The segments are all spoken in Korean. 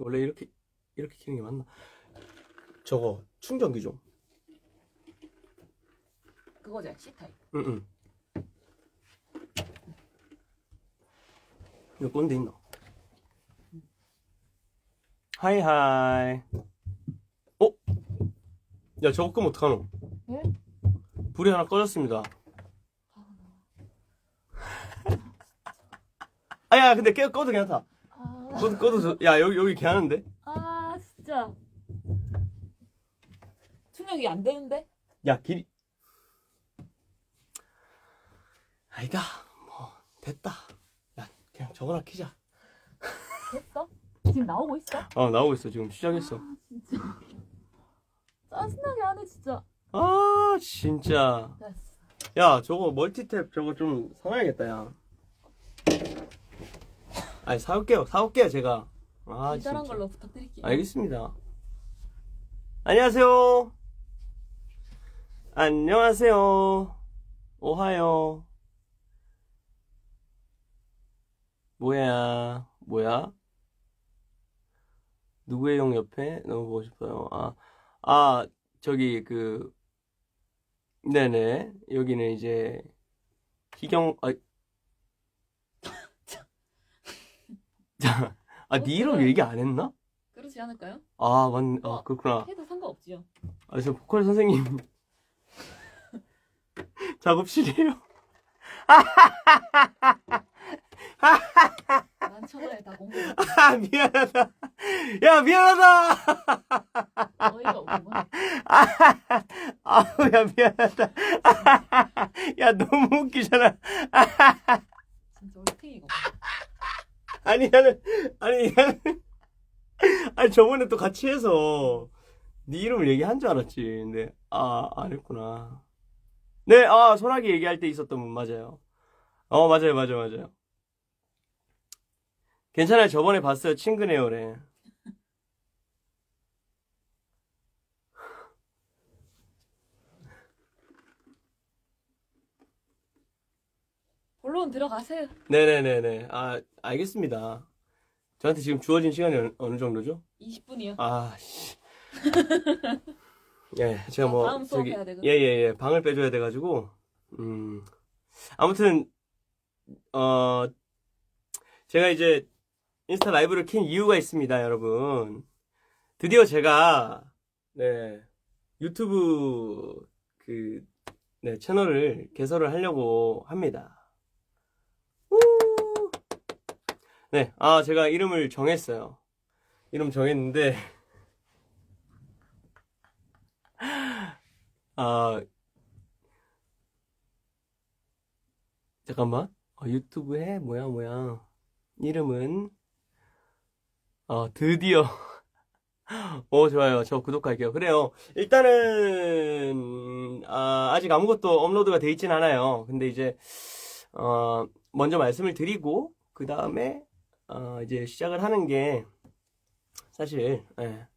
원래 이렇게 이렇게 키는 게 맞나? 저거 충전기 좀. 그거죠 C타입 응응. 이거 꼰대 있나? 하이 하이. 어? 야 저거 끄면 어떡하노? 예? 불이 하나 꺼졌습니다. 아야 근데 깨 꺼도 괜찮다. 아, 꺼도 야 여기 여기 괜찮은데? 아 진짜 충격이 안 되는데? 야 길이 아니다 뭐 됐다. 야 그냥 저거나 키자. 됐어? 지금 나오고 있어? 어 나오고 있어 지금 시작했어. 아 진짜 짜증나게 하네 진짜 아 진짜 됐어 야 저거 멀티탭 저거 좀 사놔야겠다 야 아니 사올게요. 사올게요 제가. 아 기다란 진짜 걸로 부탁드릴게요. 알겠습니다. 안녕하세요. 안녕하세요. 오하요. 뭐야? 뭐야? 누구의 형 옆에? 너무 보고 싶어요. 아, 아 저기 그 네네. 여기는 이제 희경 아 아, 네 이름 얘기 안 했나? 그렇지 않을까요? 아, 맞, 아, 어. 그렇구나. 해도 상관없지요 아, 저 보컬 선생님. 작업실이에요. 난 천하에 다 공부 아, 미안하다. 야, 미안하다. 어이가 없구만 아우, 야, 미안하다. 야, 너무 웃기잖아. 진짜 얼탱이가 없네. 아니, 나는, 아니, 나는, 아니, 저번에 또 같이 해서, 네 이름을 얘기한 줄 알았지. 근데, 아, 안 했구나. 네, 아, 소나기 얘기할 때 있었던 분, 맞아요. 어, 맞아요, 맞아요, 맞아요. 괜찮아요. 저번에 봤어요. 친근해요래. 본론 들어가세요 네네네네. 아, 알겠습니다. 저한테 지금 주어진 시간이 어느, 어느 정도죠? 20분이요 아, 씨. 예, 제가 뭐, 다음 수업 저기, 해야 되거든. 예, 예, 예, 방을 빼줘야 돼가지고, 음, 아무튼, 어, 제가 이제 인스타 라이브를 킨 이유가 있습니다, 여러분. 드디어 제가, 네, 유튜브, 그, 네, 채널을 개설을 하려고 합니다. 우! 네, 아, 제가 이름을 정했어요. 이름 정했는데, 아, 잠깐만. 어, 유튜브에 뭐야 뭐야. 이름은 어, 드디어 오 좋아요. 저 구독할게요. 그래요. 일단은 아, 아직 아무것도 업로드가 돼 있진 않아요. 근데 이제 어, 먼저 말씀을 드리고 그 다음에 어, 이제 시작을 하는 게 사실 예,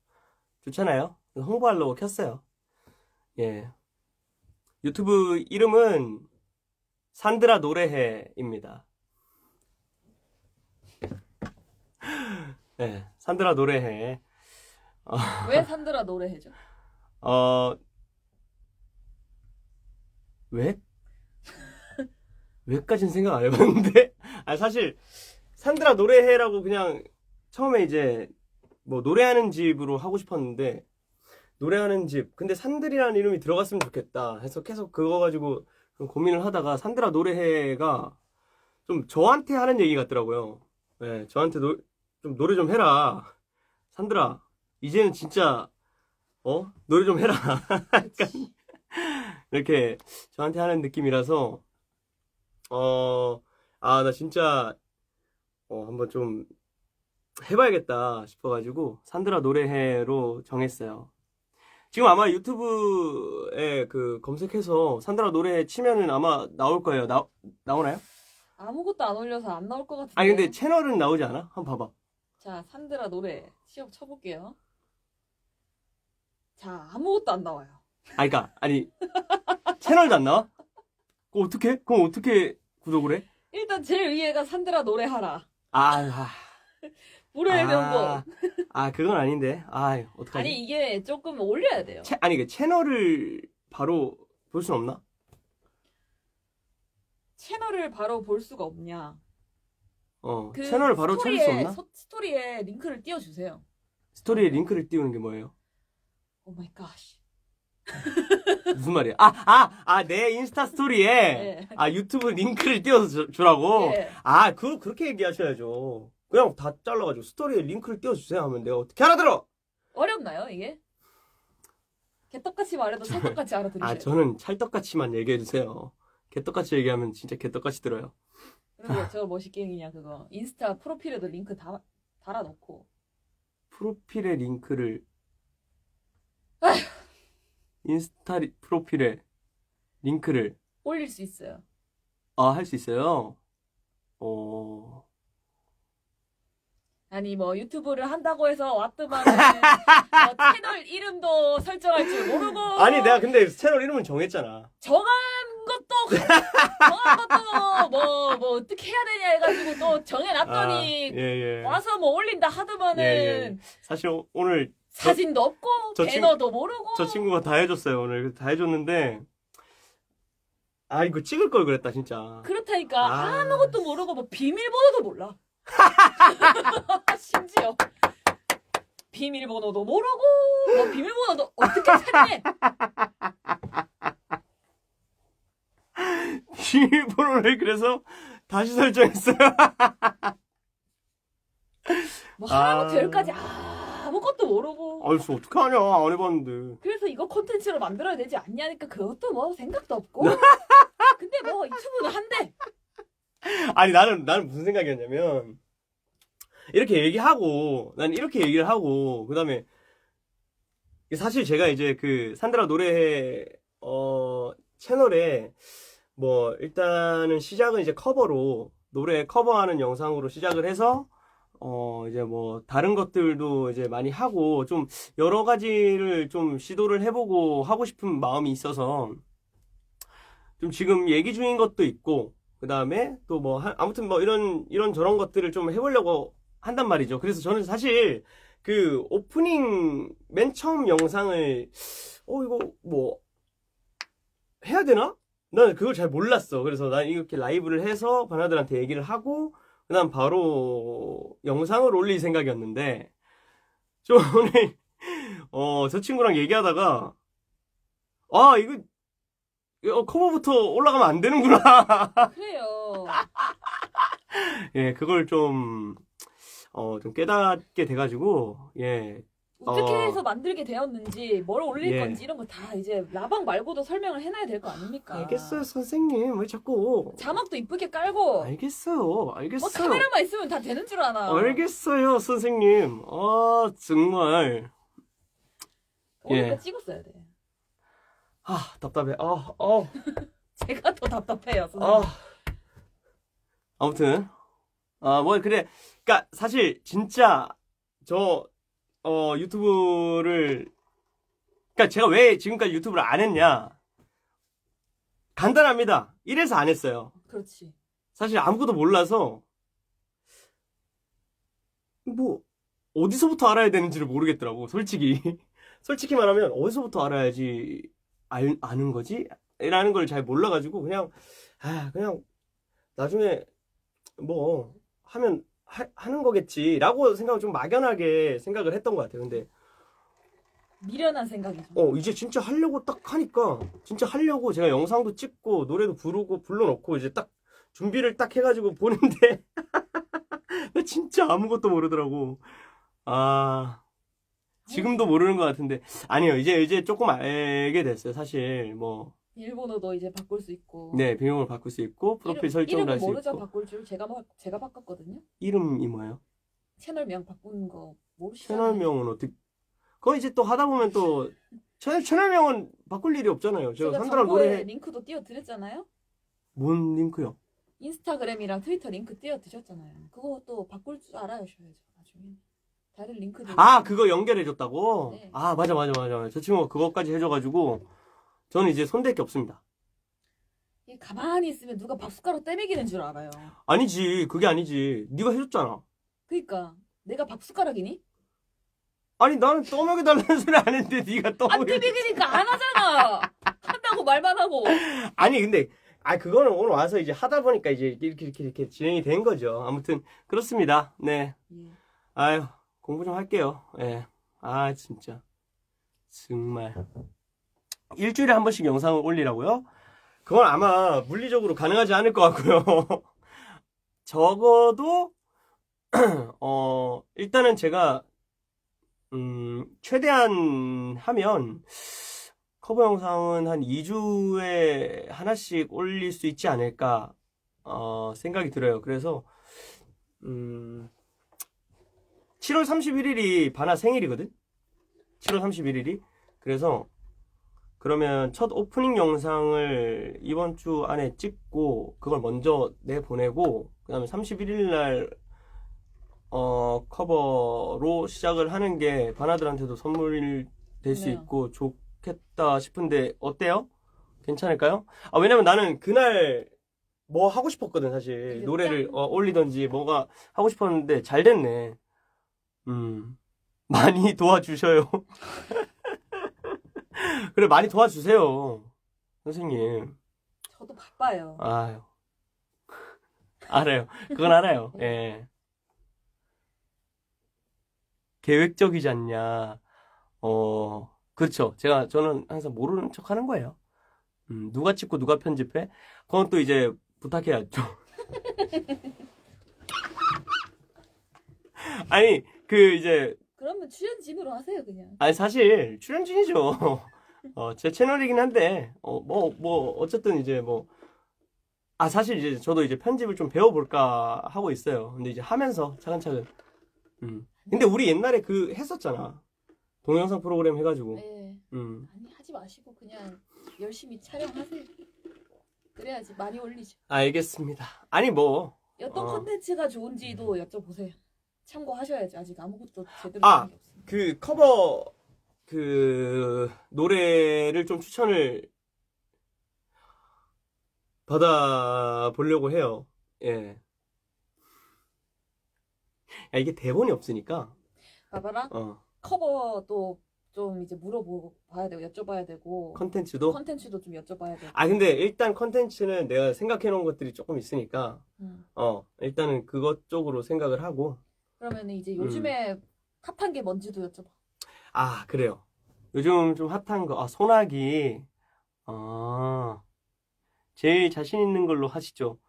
좋잖아요. 홍보하려고 켰어요. 예. 유튜브 이름은 산드라 노래해입니다. 네, 산드라 노래해. 왜 산드라 노래해줘? 어, 왜? 왜까진 생각 안 해봤는데? 아, 사실, 산드라 노래해라고 그냥 처음에 이제 뭐 노래하는 집으로 하고 싶었는데, 노래하는 집. 근데 산들이라는 이름이 들어갔으면 좋겠다 해서 계속 그거 가지고 좀 고민을 하다가 산드라 노래해가 좀 저한테 하는 얘기 같더라고요. 네, 저한테 노, 좀 노래 좀 해라. 산드라, 이제는 진짜, 어? 노래 좀 해라. 약간 이렇게 저한테 하는 느낌이라서, 어, 아, 나 진짜, 어, 한번 좀 해봐야겠다 싶어가지고, 산드라 노래해로 정했어요. 지금 아마 유튜브에 그 검색해서 산드라 노래 치면은 아마 나올 거예요. 나, 나오나요? 아무것도 안 올려서 안 나올 것 같은데 아니, 근데 채널은 나오지 않아? 한번 봐봐. 자 산드라 노래 시험 쳐볼게요 자 아무것도 안 나와요 아니, 그니까, 아니, 채널도 안 나와? 그럼 어떻게? 그럼 어떻게 구독을 해? 일단 제일 위에가 산드라 노래하라 아, 아, 불후의 아, 명곡. 아, 그건 아닌데. 아, 어떡하지? 아니 이게 조금 올려야 돼요. 채, 아니, 그 채널을 바로 볼 순 없나? 채널을 바로 볼 수가 없냐? 어, 그 채널을 바로 찾을 수 스토리에, 없나? 소- 스토리에 링크를 띄워주세요. 스토리에 링크를 띄우는 게 뭐예요? 오 마이 갓. 무슨 말이야? 아, 아, 아, 내 인스타 스토리에 네. 아, 유튜브 링크를 띄워서 주, 주라고? 예. 아, 그, 그렇게 얘기하셔야죠. 그냥 다 잘라가지고 스토리에 링크를 띄워주세요 하면 내가 어떻게 알아들어? 어렵나요 이게? 개떡같이 말해도 찰떡같이 알아들으세요. 아, 저는 찰떡같이만 얘기해주세요. 개떡같이 얘기하면 진짜 개떡같이 들어요. 그리고 저 멋있게 그냥 그거 인스타 프로필에도 링크 다 달아놓고 프로필에 링크를 아휴. 인스타 리- 프로필에 링크를 올릴 수 있어요. 아 할 수 있어요. 어 아니 뭐 유튜브를 한다고 해서 왔더만은 뭐 채널 이름도 설정할 줄 모르고 아니 내가 근데 채널 이름은 정했잖아. 정한 것도 정한 것도 뭐 뭐 어떻게 해야 되냐 해가지고 또 정해놨더니 아, 예, 예. 와서 뭐 올린다 하더만은 예, 예. 사실 오- 오늘 사진도 없고 저 친- 배너도 모르고 저 친구가 다 해줬어요 오늘 다 해줬는데 아 이거 찍을 걸 그랬다 진짜. 그렇다니까 아. 아무것도 모르고 뭐 비밀번호도 몰라 심지어 비밀번호도 모르고 뭐 비밀번호도 어떻게 찾니 비밀번호를 그래서 다시 설정했어요. 뭐 아. 하나부터 열까지 아 무것도 모르고. 아이씨 어떡하냐. 안 해봤는데. 그래서 이거 콘텐츠로 만들어야 되지 않냐니까 그것도 뭐 생각도 없고. 근데 뭐 유튜브는 한대 아니 나는 나는 무슨 생각이었냐면 이렇게 얘기하고 난 이렇게 얘기를 하고 그다음에 사실 제가 이제 그 산드라 노래 어 채널에 뭐 일단은 시작은 이제 커버로 노래 커버하는 영상으로 시작을 해서 어 이제 뭐 다른 것들도 이제 많이 하고 좀 여러 가지를 좀 시도를 해보고 하고 싶은 마음이 있어서 좀 지금 얘기 중인 것도 있고 그 다음에 또 뭐 아무튼 뭐 이런 이런 저런 것들을 좀 해보려고 한단 말이죠. 그래서 저는 사실 그 오프닝 맨 처음 영상을 어 이거 뭐 해야 되나? 나는 그걸 잘 몰랐어. 그래서 난 이렇게 라이브를 해서 바나들한테 얘기를 하고 그다음 바로 영상을 올릴 생각이었는데 저 오늘 어 저 친구랑 얘기하다가 아 이거 어, 커버부터 올라가면 안 되는구나. 그래요 예, 그걸 좀, 어, 좀 깨닫게 돼가지고, 예. 어떻게 어. 해서 만들게 되었는지 뭘 올릴 예. 건지 이런 거 다 이제 라방 말고도 설명을 해놔야 될 거 아닙니까 알겠어요, 선생님. 왜 자꾸. 자막도 이쁘게 깔고 알겠어요, 뭐 알겠어요. 카메라만 있으면 다 되는 줄 아나 알겠어요, 선생님. 아, 정말. 오늘 예. 거 찍었어야 돼 아, 답답해. 아, 아, 제가 더 답답해요 선생님. 아. 아무튼, 아, 뭐, 그래. 그니까, 사실, 진짜, 저, 어, 유튜브를, 그니까 제가 왜 지금까지 유튜브를 안 했냐. 간단합니다. 이래서 안 했어요. 그렇지 사실 아무것도 몰라서, 뭐, 어디서부터 알아야 되는지를 모르겠더라고, 솔직히. 솔직히 말하면, 어디서부터 알아야지, 알, 아는 거지? 라는 걸 잘 몰라가지고, 그냥, 아, 그냥, 나중에, 뭐, 하면, 하, 하는 거겠지라고 생각을 좀 막연하게 생각을 했던 것 같아요. 근데, 미련한 생각이죠 어, 이제 진짜 하려고 딱 하니까, 진짜 하려고 제가 영상도 찍고, 노래도 부르고, 불러놓고, 이제 딱, 준비를 딱 해가지고 보는데, 나 진짜 아무것도 모르더라고. 아, 지금도 모르는 것 같은데, 아니요, 이제, 이제 조금 알게 됐어요. 사실, 뭐, 일본어도 이제 바꿀 수 있고 네, 비용을 바꿀 수 있고, 프로필 이름, 설정을 할수 모르죠 있고. 바꿀 줄 제가 바, 제가 바꿨거든요 이름이 뭐예요? 채널명 바꾸는 거 모르시잖아요 채널명은 어떻게, 그거 이제 또 하다 보면 또, 채널, 채널명은 바꿀 일이 없잖아요. 제가 제가 산드라 정보에 노래, 링크도 띄워드렸잖아요 뭔 링크요? 인스타그램이랑 트위터 링크 띄워드렸잖아요 그것도 바꿀 줄 알아야셔야죠 나중에 다른 링크들 아, 그거 연결해줬다고? 네. 아, 맞아, 맞아, 맞아. 맞아. 저 친구가 그것까지 해줘가지고, 저는 이제 손댈 게 없습니다. 이게 가만히 있으면 누가 밥숟가락 떼먹이는 줄 알아요 아니지, 그게 아니지. 네가 해줬잖아. 그니까 내가 밥숟가락이니? 아니 나는 떠먹여 달라는 소리 안 했는데 네가 안 떠먹여. TV니까 안 하잖아. 한다고 말만 하고. 아니 근데 아 그거는 오늘 와서 이제 하다 보니까 이제 이렇게 이렇게 이렇게 진행이 된 거죠. 아무튼 그렇습니다. 네. 예. 아유 공부 좀 할게요. 예. 아 진짜 정말 일주일에 한 번씩 영상을 올리라고요? 그건 아마 물리적으로 가능하지 않을 것 같고요. 적어도 어 일단은 제가 음 최대한 하면 커버 영상은 한 2주에 하나씩 올릴 수 있지 않을까 어 생각이 들어요. 그래서 음 7월 31일이 바나 생일이거든? 7월 31일이. 그래서, 그러면 첫 오프닝 영상을 이번 주 안에 찍고, 그걸 먼저 내보내고, 그 다음에 31일 날, 어, 커버로 시작을 하는 게 바나들한테도 선물이 될수 네. 있고 좋겠다 싶은데, 어때요? 괜찮을까요? 아, 왜냐면 나는 그날 뭐 하고 싶었거든, 사실. 노래를 짱. 어, 올리던지 뭐가 하고 싶었는데 잘 됐네. 음, 많이 도와주셔요. 그래, 많이 도와주세요. 선생님. 저도 바빠요. 아유. 알아요. 그건 알아요. 예. 계획적이지 않냐. 어, 그렇죠. 제가, 저는 항상 모르는 척 하는 거예요. 음, 누가 찍고 누가 편집해? 그건 또 이제 부탁해야죠. 아니, 그, 이제, 그러면 출연진으로 하세요 그냥. 아니 사실 출연진이죠. 어, 제 채널이긴 한데 어, 뭐, 뭐 어쨌든 이제 뭐 아, 사실 이제 저도 이제 편집을 좀 배워볼까 하고 있어요. 근데 이제 하면서 차근차근. 음. 근데 우리 옛날에 그 했었잖아. 동영상 프로그램 해가지고. 네. 음. 아니 하지 마시고 그냥 열심히 촬영하세요. 그래야지 많이 올리죠. 알겠습니다. 아니 뭐. 어떤 어. 컨텐츠가 좋은지도 여쭤보세요. 참고하셔야지 아직 아무것도 제대로 아! 된게 없습니다. 그 커버 그 노래를 좀 추천을 받아 보려고 해요. 예. 야, 이게 대본이 없으니까. 봐봐라 어. 커버도 좀 이제 물어보고 봐야 되고 여쭤봐야 되고 컨텐츠도 컨텐츠도 좀 여쭤봐야 되고. 아 근데 일단 컨텐츠는 내가 생각해 놓은 것들이 조금 있으니까 음. 어, 일단은 그것 쪽으로 생각을 하고 그러면 음. 이제 요즘에 핫한 게 뭔지도 여쭤봐. 아, 그래요. 요즘 좀 핫한 거, 아, 소나기. 아, 제일 자신 있는 걸로 하시죠.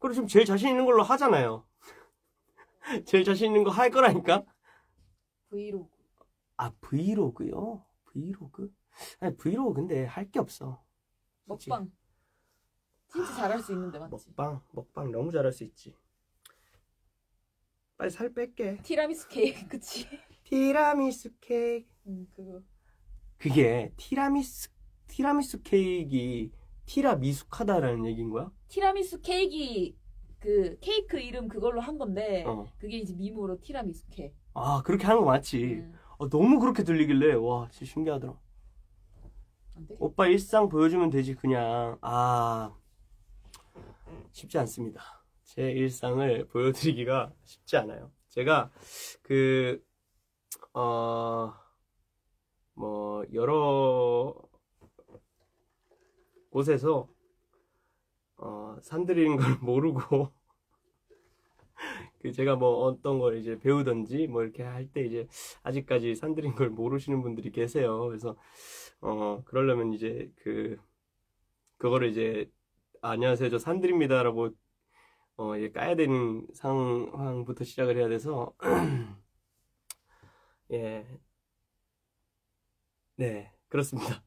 그리고 지금 제일 자신 있는 걸로 하잖아요. 제일 자신 있는 거 할 거라니까? 브이로그. 아, 브이로그요? 브이로그? 아니, 브이로그 근데 할 게 없어. 솔직히. 먹방. 진짜 잘할 수 있는데 맞지? 먹방, 먹방 너무 잘할 수 있지. 빨리 살 뺄게. 티라미수 케이크 그치? 티라미수 케이크. 음 그거. 그게 티라미수, 티라미수 케이크이 티라미숙하다라는 얘기인 거야? 티라미수 케이크 그 케이크 이름 그걸로 한 건데 어. 그게 이제 밈으로 티라미수 케. 아, 그렇게 하는 거 맞지. 음, 어, 너무 그렇게 들리길래, 와, 진짜 신기하더라. 안 돼? 오빠 일상 보여주면 되지, 그냥. 아, 쉽지 않습니다. 제 일상을 보여드리기가 쉽지 않아요. 제가, 그, 어, 뭐, 여러 곳에서, 어, 산들이는 걸 모르고, 그 제가 뭐 어떤 걸 이제 배우든지 뭐 이렇게 할 때 이제 아직까지 산들인 걸 모르시는 분들이 계세요. 그래서 어 그러려면 이제 그 그거를 이제 아, 안녕하세요 저 산들입니다라고 어 이제 까야 되는 상황부터 시작을 해야 돼서 예. 네, 그렇습니다.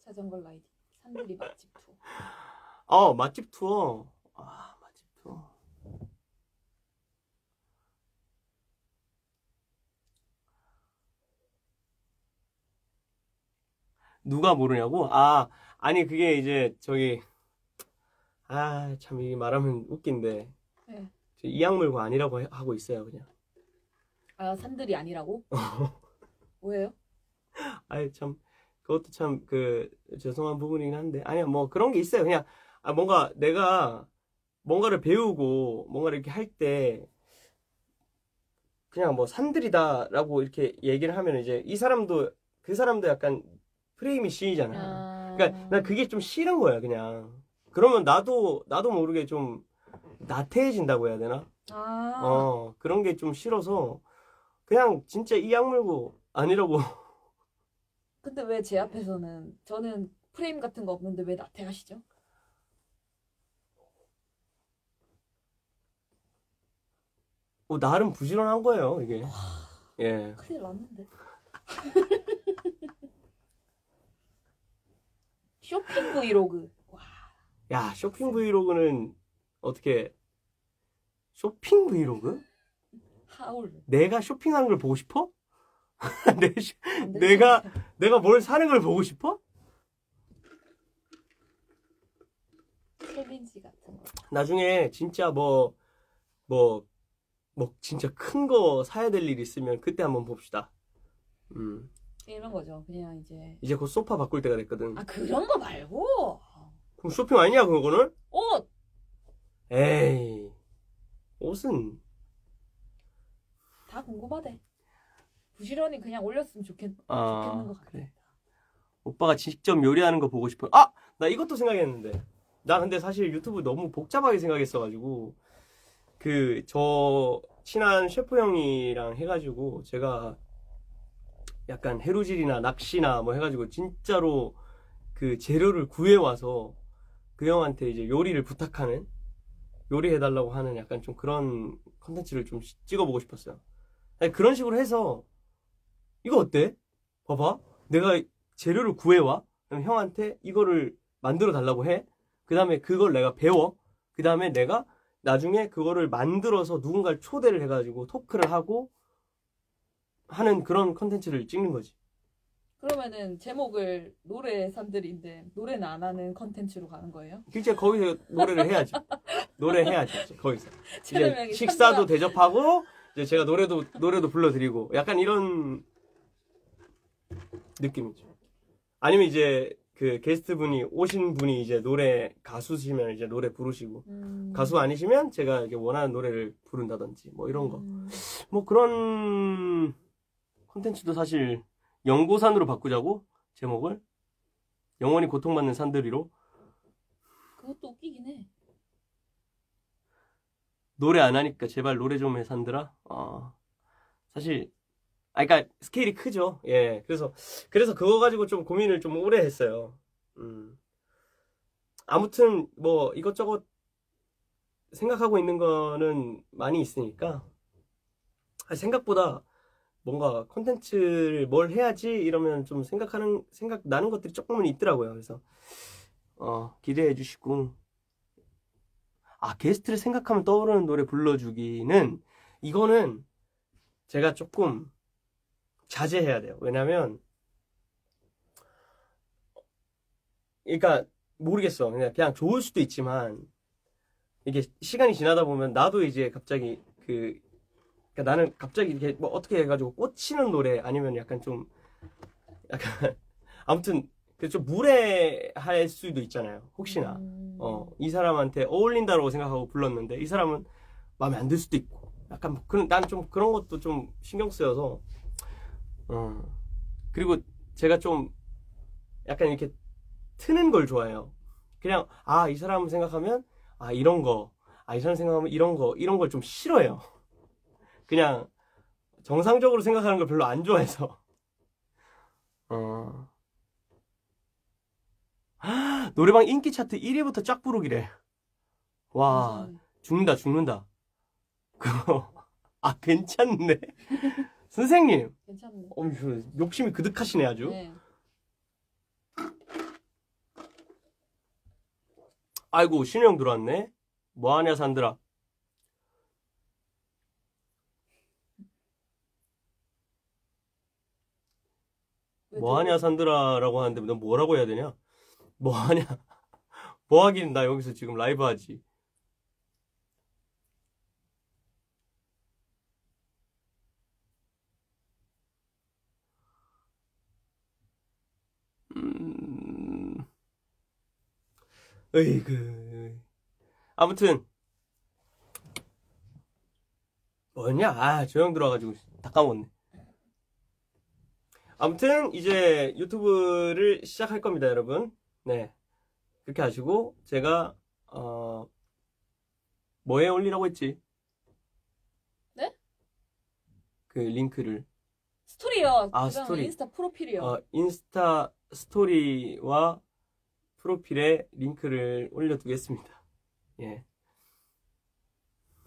자전거 라이딩. 산들이 맛집 투어. 어, 맛집 투어. 아, 맛집 투어. 누가 모르냐고? 아, 아니, 그게 이제, 저기, 아, 참, 이게 말하면 웃긴데, 네. 저 이악물고 아니라고 해- 하고 있어요, 그냥. 아 산들이 아니라고? 뭐예요? 아이, 참, 그것도 참, 그, 죄송한 부분이긴 한데, 아니야, 뭐, 그런 게 있어요. 그냥, 아, 뭔가 내가 뭔가를 배우고, 뭔가를 이렇게 할 때, 그냥 뭐 산들이다라고 이렇게 얘기를 하면 이제 이 사람도 그 사람도 약간 프레임이 씌이잖아. 아... 그러니까 난 그게 좀 싫은 거야 그냥. 그러면 나도 나도 모르게 좀 나태해진다고 해야 되나? 아, 어 그런 게 좀 싫어서 그냥 진짜 이 악물고 아니라고. 근데 왜 제 앞에서는 저는 프레임 같은 거 없는데 왜 나태하시죠? 뭐 나름 부지런한 거예요 이게. 예. 큰일 났는데. 쇼핑 브이로그. 와, 야 쇼핑 브이로그는 어떻게 쇼핑 브이로그? 하울. 내가 쇼핑하는 걸 보고 싶어? 내 내가-. 내가 뭘 사는 걸 보고 싶어? 챌린지 같은 거. 나중에 진짜 뭐, 뭐, 뭐, 진짜 큰 거 사야 될 일 있으면 그때 한번 봅시다. 음. 이런 거죠. 그냥 이제 이제 곧 소파 바꿀 때가 됐거든. 아 그런 거 말고 그럼 쇼핑 아니냐, 그거는? 옷. 에이. 옷은, 다 궁금하대. 부지런히 그냥 올렸으면 좋겠, 아, 좋겠는 것 같아. 그래. 오빠가 직접 요리하는 거 보고 싶어. 아! 나 이것도 생각했는데. 나 근데 사실 유튜브 너무 복잡하게 생각했어가지고, 그, 저, 친한 셰프 형이랑 해가지고, 제가 약간 해루질이나 낚시나 뭐 해가지고, 진짜로 그 재료를 구해와서 그 형한테 이제 요리를 부탁하는, 요리해달라고 하는 약간 좀 그런 컨텐츠를 좀 시- 찍어보고 싶었어요. 아니, 그런 식으로 해서, 이거 어때? 봐봐. 내가 재료를 구해와. 그럼 형한테 이거를 만들어 달라고 해. 그 다음에 그걸 내가 배워. 그 다음에 내가 나중에 그거를 만들어서 누군가를 초대를 해가지고 토크를 하고 하는 그런 컨텐츠를 찍는 거지. 그러면은 제목을 노래 산들인데 노래는 안 하는 컨텐츠로 가는 거예요? 실제 거기서 노래를 해야지. 노래 해야지. 이제 거기서. 이제 식사도 대접하고 이제 제가 노래도 노래도 불러드리고 약간 이런 느낌이죠. 아니면 이제 그 게스트 분이 오신 분이 이제 노래 가수시면 이제 노래 부르시고 음. 가수 아니시면 제가 이렇게 원하는 노래를 부른다든지 뭐 이런 거. 음. 뭐 그런 콘텐츠도 사실 연고산으로 바꾸자고 제목을 영원히 고통받는 산들이로 그것도 웃기긴 해. 노래 안 하니까 제발 노래 좀 해 산들아. 어. 사실 아 그러니까 스케일이 크죠. 예. 그래서 그래서 그거 가지고 좀 고민을 좀 오래 했어요. 음. 아무튼 뭐 이것저것 생각하고 있는 거는 많이 있으니까 아, 생각보다 뭔가 콘텐츠를 뭘 해야지 이러면 좀 생각하는 생각 나는 것들이 조금은 있더라고요. 그래서 어, 기대해 주시고 아 게스트를 생각하면 떠오르는 노래 불러주기는 이거는 제가 조금 자제해야 돼요. 왜냐면 그러니까 모르겠어. 그냥 그냥 좋을 수도 있지만 이게 시간이 지나다 보면 나도 이제 갑자기 그 그러니까 나는 갑자기 이렇게 뭐 어떻게 해가지고 꽂히는 노래 아니면 약간 좀 약간 아무튼 그좀 무례할 수도 있잖아요. 혹시나 음. 어이 사람한테 어울린다고 생각하고 불렀는데 이 사람은 마음에 안 들 수도 있고 약간 뭐 그런 난 좀 그런 것도 좀 신경 쓰여서 어 그리고 제가 좀 약간 이렇게 트는 걸 좋아해요. 그냥 아 이 사람 생각하면 아 이런 거, 아 이 사람 생각하면 이런 거 이런 걸 좀 싫어해요. 그냥 정상적으로 생각하는 걸 별로 안 좋아해서 어 노래방 인기 차트 1위부터 쫙 부르기래. 와 무슨- 죽는다 죽는다. 그거 아 괜찮네. 선생님, 괜찮네. 어, 저 욕심이 그득하시네 아주. 네. 아이고 신우 형 들어왔네. 뭐하냐 산들아. 뭐하냐 저거- 산들아라고 하는데 너 뭐라고 해야 되냐? 뭐하냐? 뭐하긴 나 여기서 지금 라이브 하지. 음... 으이그 아무튼 뭐냐? 아, 저형 들어와가지고 다 까먹었네. 아무튼 이제 유튜브를 시작할 겁니다, 여러분. 네. 그렇게 하시고 제가 어 뭐에 올리라고 했지? 네? 그 링크를 스토리요. 아, 그다음에 스토리. 인스타 프로필이요. 어, 인스타 스토리와 프로필에 링크를 올려두겠습니다. 예.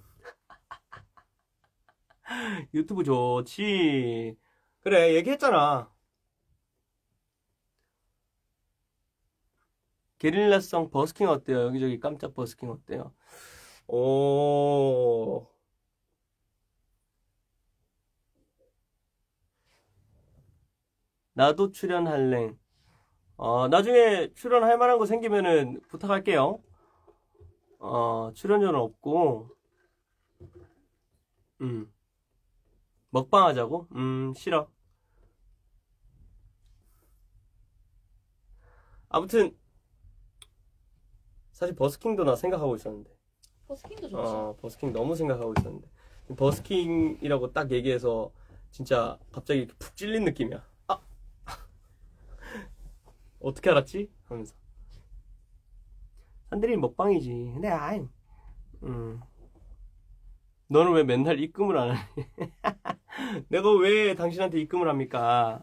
유튜브 좋지. 그래, 얘기했잖아. 게릴라성 버스킹 어때요? 여기저기 깜짝 버스킹 어때요? 오. 나도 출연할래. 어, 나중에 출연할 만한 거 생기면은 부탁할게요. 어, 출연료는 없고, 음. 먹방 하자고? 음, 싫어. 아무튼, 사실 버스킹도 나 생각하고 있었는데. 버스킹도 좋지. 어, 버스킹 너무 생각하고 있었는데. 버스킹이라고 딱 얘기해서 진짜 갑자기 이렇게 푹 찔린 느낌이야. 아! 어떻게 알았지? 하면서. 산들이 먹방이지. 근데 아이, 음. 너는 왜 맨날 입금을 안 하니? 내가 왜 당신한테 입금을 합니까?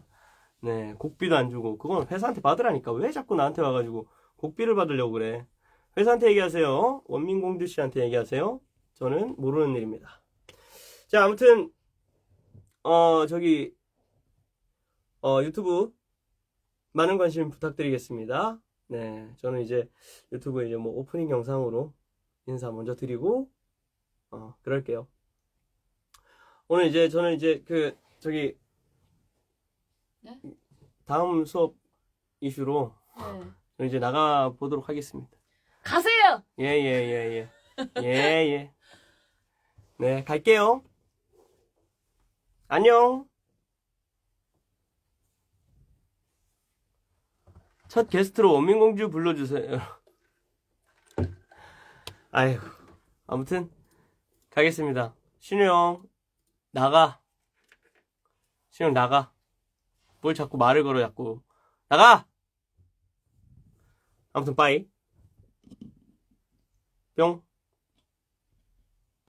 네, 곡비도 안 주고. 그건 회사한테 받으라니까. 왜 자꾸 나한테 와가지고 곡비를 받으려고 그래? 회사한테 얘기하세요. 원민공주 씨한테 얘기하세요. 저는 모르는 일입니다. 자, 아무튼, 어, 저기, 어, 유튜브 많은 관심 부탁드리겠습니다. 네, 저는 이제 유튜브에 이제 뭐 오프닝 영상으로 인사 먼저 드리고, 어, 그럴게요. 오늘 이제 저는 이제 그, 저기, 네? 다음 수업 이슈로 네. 이제 나가 보도록 하겠습니다. 가세요. 예, 예, 예, 예. 예, 예. 네, 갈게요. 안녕. 첫 게스트로 원민공주 불러주세요. 아이고. 아무튼, 가겠습니다. 신우 형, 나가. 신우 형, 나가. 뭘 자꾸 말을 걸어, 자꾸. 나가! 아무튼, 빠이. 뿅.